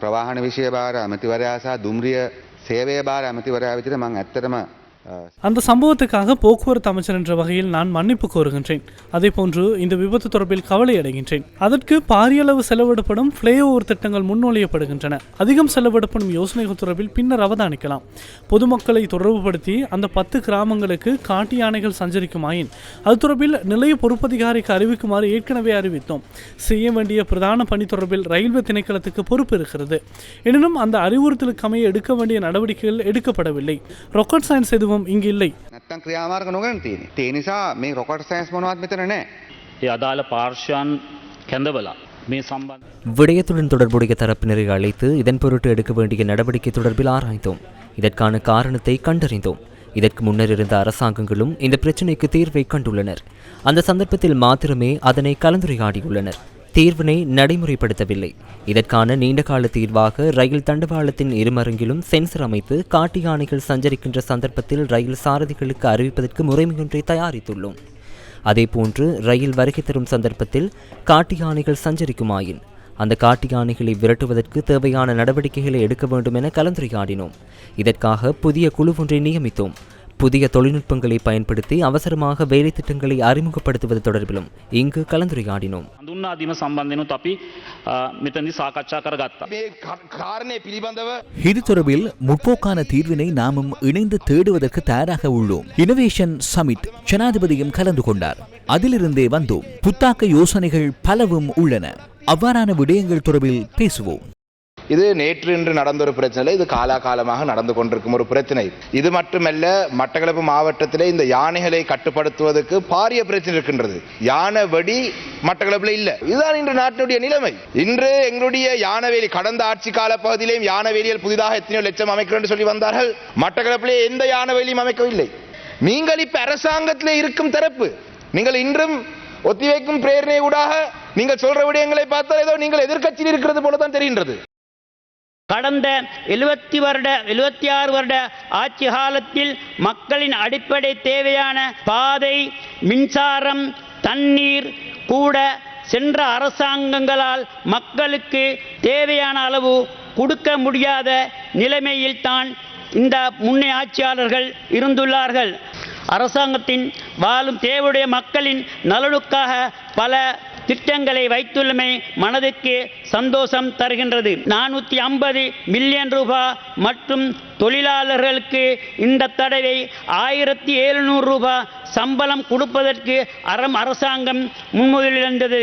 ප්‍රවාහන විෂය භාර ඇමතිවරයා සහ දුම්රිය සේවය භාර ඇමතිවරයා විදිහට මම ඇත්තටම අ, அந்த சம்பவத்துக்காக போக்குவரத்து அமைச்சர் என்ற வகையில் நான் மன்னிப்பு கோருகின்றேன். அதேபோன்று இந்த விபத்து தொடர்பில் கவலை அடைகின்றேன். அதற்கு பாரிய அளவு செலவிடப்படும் ஃப்ளைஓவர் திட்டங்கள் முன்மொழியப்படுகின்றன அதிகம் செலவிடப்படும் யோசனைகள் தொடர்பில் பின்னர் அவதானிக்கலாம். பொதுமக்களை தொடர்புபடுத்தி அந்த பத்து கிராமங்களுக்கு காட்டு யானைகள் சஞ்சரிக்குமாயின் அது தொடர்பில் நிலைய பொறுப்பதிகாரிக்கு அறிவிக்குமாறு ஏற்கனவே அறிவித்தோம். செய்ய வேண்டிய பிரதான பணி தொடர்பில் ரயில்வே திணைக்களத்துக்கு பொறுப்பு இருக்கிறது. எனினும் அந்த அறிவுறுத்தலுக்கு அமைய எடுக்க வேண்டிய நடவடிக்கைகள் எடுக்கப்படவில்லை. ராக்கெட் சயின்ஸ் எதுவும் அனுபவம் இங்கு இல்லை அதால பார்ஷான் கெந்தவலா விடயத்துடன் தொடர்புடைய தரப்பினரை அழைத்து இதன் பொருட்டு எடுக்க வேண்டிய நடவடிக்கை தொடர்பில் ஆராய்ந்தோம். இதற்கான காரணத்தை கண்டறிந்தோம். இதற்கு முன்னர் இருந்த அரசாங்கங்களும் இந்த பிரச்சினைக்கு தீர்வை கண்டுள்ளனர். அந்த சந்தர்ப்பத்தில் மாத்திரமே அதனை கலந்துரையாடியுள்ளனர். தீர்வினை நடைமுறைப்படுத்தவில்லை. இதற்கான நீண்டகால தீர்வாக ரயில் தண்டவாளத்தின் இருமருங்கிலும் சென்சர் அமைத்து காட்டு யானைகள் சஞ்சரிக்கின்ற சந்தர்ப்பத்தில் ரயில் சாரதிகளுக்கு அறிவிப்பதற்கு முறைமையொன்றை தயாரித்துள்ளோம். அதேபோன்று ரயில் வருகை தரும் சந்தர்ப்பத்தில் காட்டு யானைகள் சஞ்சரிக்குமாயின் அந்த காட்டு யானைகளை விரட்டுவதற்கு தேவையான நடவடிக்கைகளை எடுக்க வேண்டும் என கலந்துரையாடினோம். இதற்காக புதிய குழு ஒன்றை நியமித்தோம். புதிய தொழில்நுட்பங்களை பயன்படுத்தி அவசரமாக வேலை திட்டங்களை அறிமுகப்படுத்துவது தொடர்பிலும் இங்கு கலந்துரையாடினோம். இது தொடர்பில் முற்போக்கான தீர்வினை நாமும் இணைந்து தேடுவதற்கு தயாராக உள்ளோம். இனோவேஷன் சமிட் ஜனாதிபதியும் கலந்து கொண்டார். அதிலிருந்தே வந்தோம். புத்தாக்க யோசனைகள் பலவும் உள்ளன. அவ்வாறான விடயங்கள் தொடர்பில் பேசுவோம். இது நேற்று இன்று நடந்த ஒரு பிரச்சனை. இல்லை, இது காலாகாலமாக நடந்து கொண்டிருக்கும் ஒரு பிரச்சனை. இது மட்டுமல்ல மட்டக்களப்பு மாவட்டத்திலே இந்த யானைகளை கட்டுப்படுத்துவதற்கு பாரிய பிரச்சனை இருக்கின்றது. யானை வெடி மட்டக்களப்பில் இல்ல. இதுதான் இன்று நாட்டினுடைய நிலைமை. இன்று எங்களுடைய யானவேலி கடந்த ஆட்சி கால பகுதியிலேயும் யானவேலியில் புதிதாக எத்தனையோ லட்சம் அமைக்கிறோம் என்று சொல்லி வந்தார்கள். மட்டக்களப்பிலே எந்த யானவேலியும் அமைக்கவில்லை. நீங்கள் இப்ப அரசாங்கத்திலே இருக்கும் தரப்பு நீங்கள் இன்றும் ஒத்திவைக்கும் பிரேரணை ஊடாக நீங்கள் சொல்ற விடயங்களை பார்த்தால் ஏதோ நீங்கள் எதிர்க்கட்சியில் இருக்கிறது போல தான் தெரிகின்றது. கடந்த எழுபத்தி வருட எழுபத்தி ஆறு வருட ஆட்சி காலத்தில் மக்களின் அடிப்படை தேவையான பாதை மின்சாரம் தண்ணீர் கூட சென்ற அரசாங்கங்களால் மக்களுக்கு தேவையான அளவு கொடுக்க முடியாத நிலைமையில் தான் இந்த முன்னே ஆட்சியாளர்கள் இருந்துள்ளார்கள். அரசாங்கத்தின் வாழும் தேவையுடைய மக்களின் நலனுக்காக பல திட்டங்களை வைத்துள்ளமை மனதுக்கு சந்தோஷம் தருகின்றது. நானூற்றி ஐம்பது மில்லியன் ரூபாய் மற்றும் தொழிலாளர்களுக்கு இந்த தடவை ஆயிரத்தி எழுநூறு ரூபாய் சம்பளம் கொடுப்பதற்கு அறம் அரசாங்கம் முன்மொழிந்தது